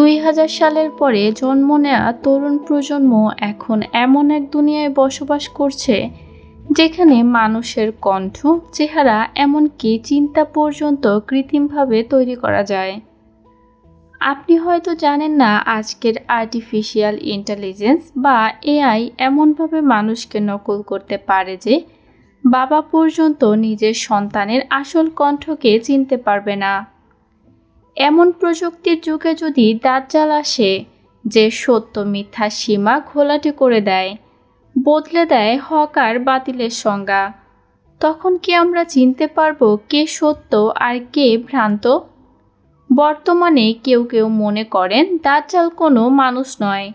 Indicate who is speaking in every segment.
Speaker 1: দুই হাজার সালের পরে জন্ম নেওয়া তরুণ প্রজন্ম এখন এমন এক দুনিয়ায় বসবাস করছে যেখানে মানুষের কণ্ঠ, চেহারা এমনকি চিন্তা পর্যন্ত কৃত্রিমভাবে তৈরি করা যায়। আপনি হয়তো জানেন না আজকের আর্টিফিশিয়াল ইন্টেলিজেন্স বা এআই এমনভাবে মানুষকে নকল করতে পারে যে বাবা পর্যন্ত নিজের সন্তানের আসল কণ্ঠকে চিনতে পারবে না। এমন প্রযুক্তির যুগে যদি দাজ্জাল আসে, যে সত্য মিথ্যা সীমা ঘোলাটে করে দেয়, বদলে দেয় হক আর বাতিলের সংজ্ঞা, তখন কি আমরা চিনতে পারব কে সত্য আর কে ভ্রান্ত? বর্তমানে কেউ কেউ মনে করেন দাজ্জাল কোনো মানুষ নয়,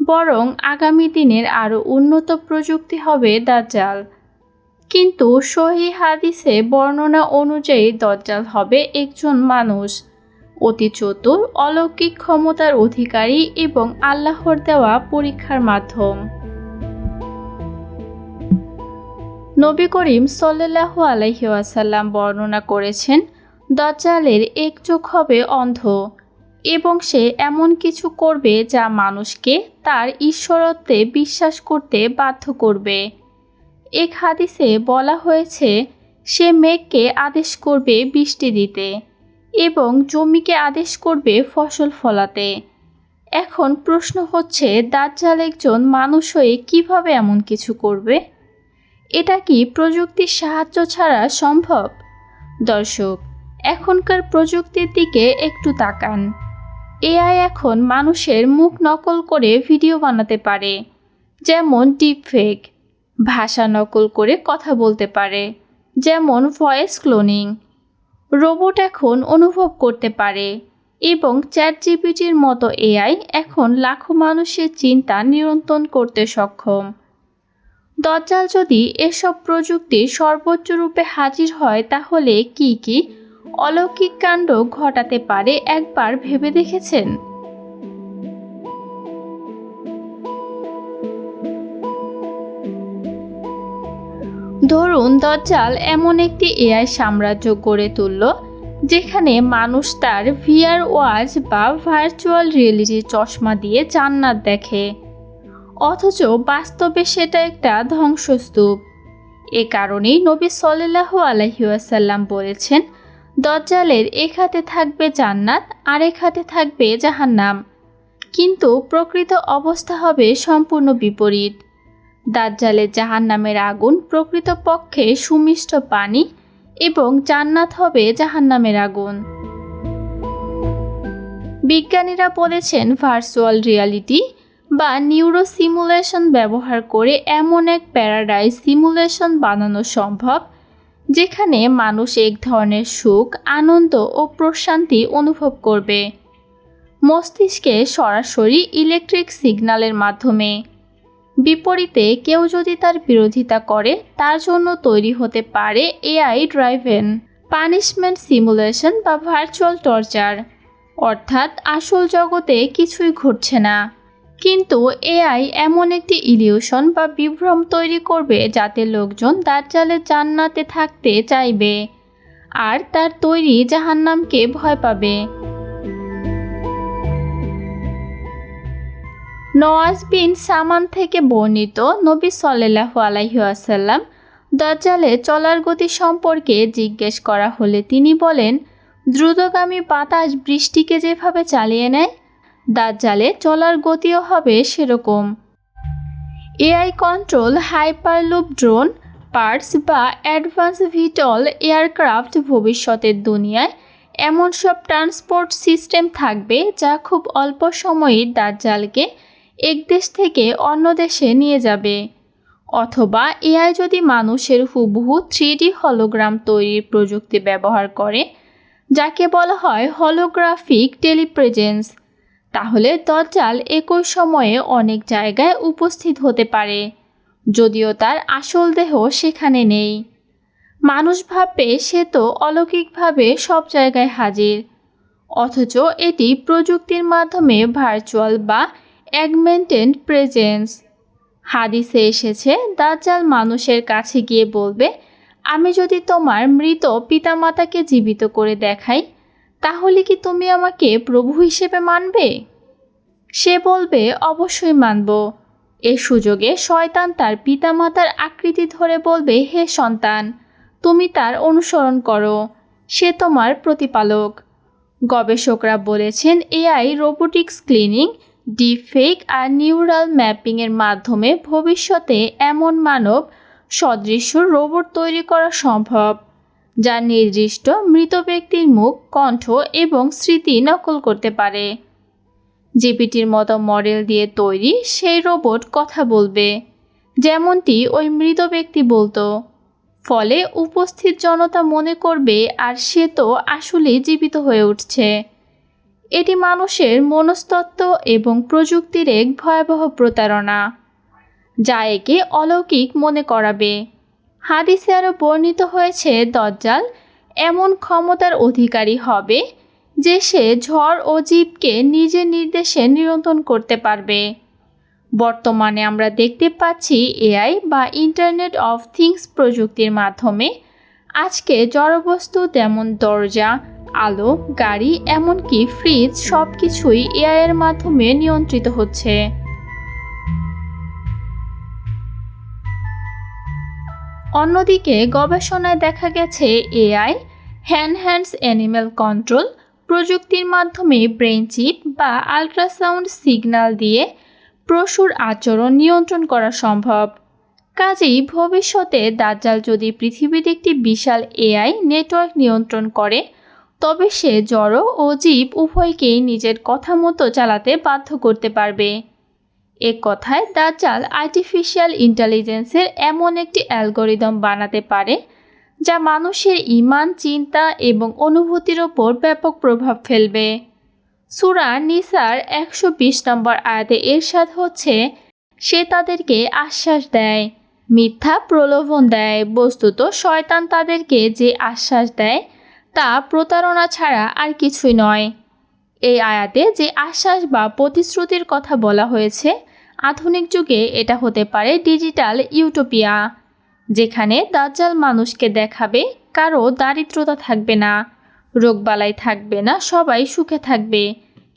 Speaker 1: বরং আগামী দিনের আরও উন্নত প্রযুক্তি হবে দাজ্জাল। কিন্তু সহি হাদিসে বর্ণনা অনুযায়ী দজ্জাল হবে একজন মানুষ। অতি চতুর অলৌকিক ক্ষমতার অধিকারী এবং আল্লাহর দেওয়া পরীক্ষার মাধ্যম। নবী করিম সাল্লাহু আলহিউসাল্লাম বর্ণনা করেছেন, দজ্জালের এক চোখ হবে অন্ধ এবং সে এমন কিছু করবে যা মানুষকে তার ঈশ্বরত্বে বিশ্বাস করতে বাধ্য করবে। এক হাদিসে বলা হয়েছে, সে মেঘকে আদেশ করবে বৃষ্টি দিতে। এবং জমিকে আদেশ করবে ফসল ফলাতে। এখন প্রশ্ন হচ্ছে, দাজ্জাল একজন মানুষ হয়ে কীভাবে এমন কিছু করবে? এটা কি প্রযুক্তির সাহায্য ছাড়া সম্ভব? দর্শক, এখনকার প্রযুক্তির দিকে একটু তাকান। এআই এখন মানুষের মুখ নকল করে ভিডিও বানাতে পারে, যেমন ডিপফেক। ভাষা নকল করে কথা বলতে পারে, যেমন ভয়েস ক্লোনিং। রোবট এখন অনুভব করতে পারে এবং চ্যাট জিপিটির মতো এআই এখন লাখো মানুষের চিন্তা নিয়ন্ত্রণ করতে সক্ষম। দজ্জাল যদি এসব প্রযুক্তি সর্বোচ্চ রূপে হাজির হয়, তাহলে কি কি অলৌকিক কাণ্ড ঘটাতে পারে একবার ভেবে দেখেছেন? ধরুন দজ্জাল এমন একটি এআই সাম্রাজ্য গড়ে তুলল, যেখানে মানুষ তার ভিআর ওয়াচ বা ভার্চুয়াল রিয়েলিটি চশমা দিয়ে জান্নাত দেখে। অথচ বাস্তবে সেটা একটা ধ্বংসস্তূপ। এ কারণেই নবী সাল্লাহ আলহিউসাল্লাম বলেছেন, দজ্জালের এক হাতে থাকবে জান্নাত, আরেক হাতে থাকবে জাহান্নাম। কিন্তু প্রকৃত অবস্থা হবে সম্পূর্ণ বিপরীত। দাজ্জালের জাহান্নামের আগুন প্রকৃতপক্ষে সুমিষ্ট পানি এবং জান্নাত হবে জাহান্নামের আগুন। বিজ্ঞানীরা বলেছেন, ভার্চুয়াল রিয়ালিটি বা নিউরো সিমুলেশন ব্যবহার করে এমন এক প্যারাডাইজ সিমুলেশন বানানো সম্ভব, যেখানে মানুষ এক ধরনের সুখ, আনন্দ ও প্রশান্তি অনুভব করবে। মস্তিষ্কে সরাসরি ইলেকট্রিক সিগন্যালের মাধ্যমে। বিপরীতে কেউ যদি তার বিরোধিতা করে, তার জন্য তৈরি হতে পারে এআই ড্রাইভেন পানিশমেন্ট সিমুলেশন বা ভার্চুয়াল টর্চার অর্থাৎ আসল জগতে কিছুই ঘটছে না। কিন্তু এআই এমন একটি ইলিউশন বা বিভ্রম তৈরি করবে যাতে লোকজন দাজ্জালের জান্নাতে থাকতে চাইবে, আর তার তৈরি জাহান্নামকে ভয় পাবে। নওয়াজ বিন সামান থেকে বর্ণিত নবী সাল্লাহ আলাইসাল্লাম দজ্জালে চলার গতি সম্পর্কে জিজ্ঞেস করা হলে তিনি বলেন, দ্রুতগামী বাতাস বৃষ্টিকে যেভাবে চালিয়ে নেয়, দাজ্জালে চলার গতিও হবে সেরকম। AI control hyperloop drone, parts বা অ্যাডভান্স ভিটল এয়ারক্রাফট ভবিষ্যতের দুনিয়ায় এমন সব ট্রান্সপোর্ট সিস্টেম থাকবে যা খুব অল্প সময়ে দাজ্জালকে এক দেশ থেকে অন্য দেশে নিয়ে যাবে। অথবা এআই যদি মানুষের হুবহু থ্রি হলোগ্রাম তৈরির প্রযুক্তি ব্যবহার করে, যাকে বলা হয় হলোগ্রাফিক টেলিপ্রেজেন্স, তাহলে দজ্জাল একই সময়ে অনেক জায়গায় উপস্থিত হতে পারে, যদিও তার আসল দেহ সেখানে নেই। মানুষ ভাববে সে তো অলৌকিকভাবে সব জায়গায় হাজির, অথচ এটি প্রযুক্তির মাধ্যমে ভার্চুয়াল বা অ্যাগমেন্টেন্ট প্রেজেন্স হাদিসে এসেছে, দাজ্জাল মানুষের কাছে গিয়ে বলবে, আমি যদি তোমার মৃত পিতামাতাকে জীবিত করে দেখাই, তাহলে কি তুমি আমাকে প্রভু হিসেবে মানবে? সে বলবে, অবশ্যই মানব। এ সুযোগে শয়তান তার পিতামাতার আকৃতি ধরে বলবে, হে সন্তান, তুমি তার অনুসরণ করো, সে তোমার প্রতিপালক। গবেষকরা বলেছেন এআই রোবোটিক্স ক্লিনিং ডিপফেক আর নিউরাল ম্যাপিংয়ের মাধ্যমে ভবিষ্যতে এমন মানব সদৃশ্য রোবট তৈরি করা সম্ভব, যা নির্দিষ্ট মৃত ব্যক্তির মুখ, কণ্ঠ এবং স্মৃতি নকল করতে পারে। জিপিটির মতো মডেল দিয়ে তৈরি সেই রোবট কথা বলবে, যেমনটি ওই মৃত ব্যক্তি বলতো। ফলে উপস্থিত জনতা মনে করবে, আর সে তো আসলেই জীবিত হয়ে উঠছে। এটি মানুষের মনস্তত্ত্ব এবং প্রযুক্তির এক ভয়াবহ প্রতারণা, যা একে অলৌকিক মনে করাবে। হাদিসে আরও বর্ণিত হয়েছে, দজ্জাল এমন ক্ষমতার অধিকারী হবে যে সে ঝড় ও জীবকে নিজের নির্দেশে নিয়ন্ত্রণ করতে পারবে। বর্তমানে আমরা দেখতে পাচ্ছি, এআই বা ইন্টারনেট অফ থিংস প্রযুক্তির মাধ্যমে আজকে জড়বস্তু তেমন দরজা আলো, গাড়ি, এমনকি ফ্রিজ সব কিছুই এআইয়ের মাধ্যমে নিয়ন্ত্রিত হচ্ছে। অন্যদিকে গবেষণায় দেখা গেছে AI hand hands animal control প্রযুক্তির মাধ্যমে ব্রেন চিপ বা আল্ট্রাসাউন্ড সিগন্যাল দিয়ে পশুর আচরণ নিয়ন্ত্রণ করা সম্ভব। কাজেই ভবিষ্যতে দাজ্জাল যদি পৃথিবীর একটি বিশাল এআই নেটওয়ার্ক নিয়ন্ত্রণ করে তবে সে জড় ও জীব উভয়কেই নিজের কথা মতো চালাতে বাধ্য করতে পারবে। এ কথায় দাজ্জাল আর্টিফিশিয়াল ইন্টেলিজেন্সের এমন একটি অ্যালগোরিদম বানাতে পারে, যা মানুষের ইমান, চিন্তা এবং অনুভূতির ওপর ব্যাপক প্রভাব ফেলবে। সুরা নিসার একশো বিশ নম্বর আয়াতে এরশাদ হচ্ছে, সে তাদেরকে আশ্বাস দেয়, মিথ্যা প্রলোভন দেয়, বস্তুত শয়তান তাদেরকে যে আশ্বাস দেয় তা প্রতারণা ছাড়া আর কিছুই নয়। এই আয়াতে যে আশ্বাস বা প্রতিশ্রুতির কথা বলা হয়েছে, আধুনিক যুগে এটা হতে পারে ডিজিটাল ইউটোপিয়া, যেখানে দাজ্জাল মানুষকে দেখাবে কারও দারিদ্রতা থাকবে না, রোগবালাই থাকবে না, সবাই সুখে থাকবে,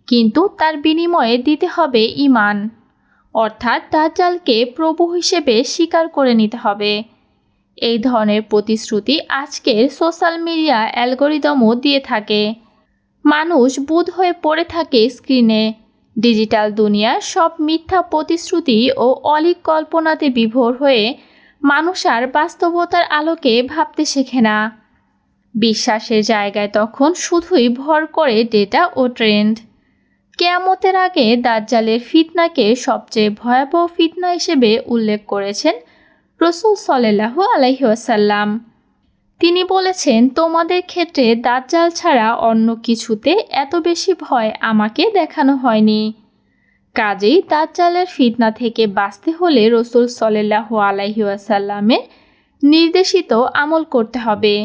Speaker 1: কিন্তু তার বিনিময়ে দিতে হবে ইমান অর্থাৎ দাজ্জালকে প্রভু হিসেবে স্বীকার করে নিতে হবে। এই ধরনের প্রতিশ্রুতি আজকের সোশ্যাল মিডিয়া অ্যালগোরিদমও দিয়ে থাকে। মানুষ বুধ হয়ে পড়ে থাকে স্ক্রিনে। ডিজিটাল দুনিয়ার সব মিথ্যা প্রতিশ্রুতি ও অলিক কল্পনাতে বিভোর হয়ে মানুষ আর বাস্তবতার আলোকে ভাবতে শেখে না। বিশ্বাসের জায়গায় তখন শুধুই ভর করে ডেটা ও ট্রেন্ড। কেয়ামতের আগে দাজ্জালের ফিতনাকে সবচেয়ে ভয়াবহ ফিতনা হিসেবে উল্লেখ করেছেন রসুল সাল্লাহ আলাইসাল্লাম তিনি বলেছেন, তোমাদের ক্ষেত্রে দাজ্জাল ছাড়া অন্য কিছুতে এত বেশি ভয় আমাকে দেখানো হয়নি। কাজেই দাজ্জালের ফিতনা থেকে বাঁচতে হলে রসুল সাল্লাহ আলাইসাল্লামের নির্দেশিত আমল করতে হবে।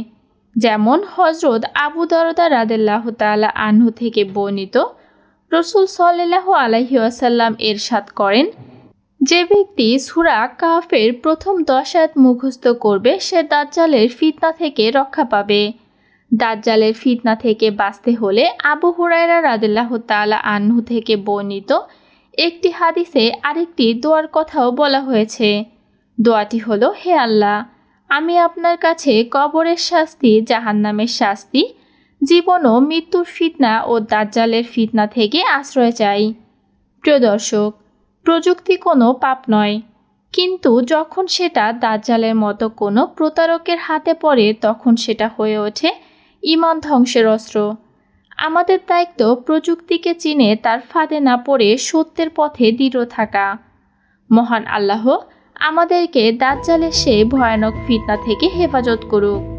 Speaker 1: যেমন হজরত আবু দরদা রাদেল্লাহ তালা আনহু থেকে বর্ণিত, রসুল সাল্লাহ আলহিউসাল্লাম এরশাদ করেন যে ব্যক্তি সুরা কাফের প্রথম দশাত মুখস্থ করবে, সে দাজ্জালের ফিতনা থেকে রক্ষা পাবে। দাজ্জালের ফিতনা থেকে বাঁচতে হলে আবু হুরাইরা রাদিল্লাহ তালা আনহু থেকে বর্ণিত একটি হাদিসে আরেকটি দোয়ার কথাও বলা হয়েছে। দোয়াটি হলো, হে আল্লাহ, আমি আপনার কাছে কবরের শাস্তি, জাহান্নামের শাস্তি, জীবন ও মৃত্যুর ফিতনা ও দাজ্জালের ফিতনা থেকে আশ্রয় চাই। প্রিয় দর্শক প্রযুক্তি কোনো পাপ নয়। কিন্তু যখন সেটা দাজ্জালের মতো কোনো প্রতারকের হাতে পড়ে, তখন সেটা হয়ে ওঠে ইমান ধ্বংসের অস্ত্র। আমাদের দায়িত্ব প্রযুক্তিকে চিনে তার ফাঁদে না পড়ে সত্যের পথে দৃঢ় থাকা। মহান আল্লাহ, আমাদেরকে দাজ্জালের সেই ভয়ানক ফিতনা থেকে হেফাজত করুক।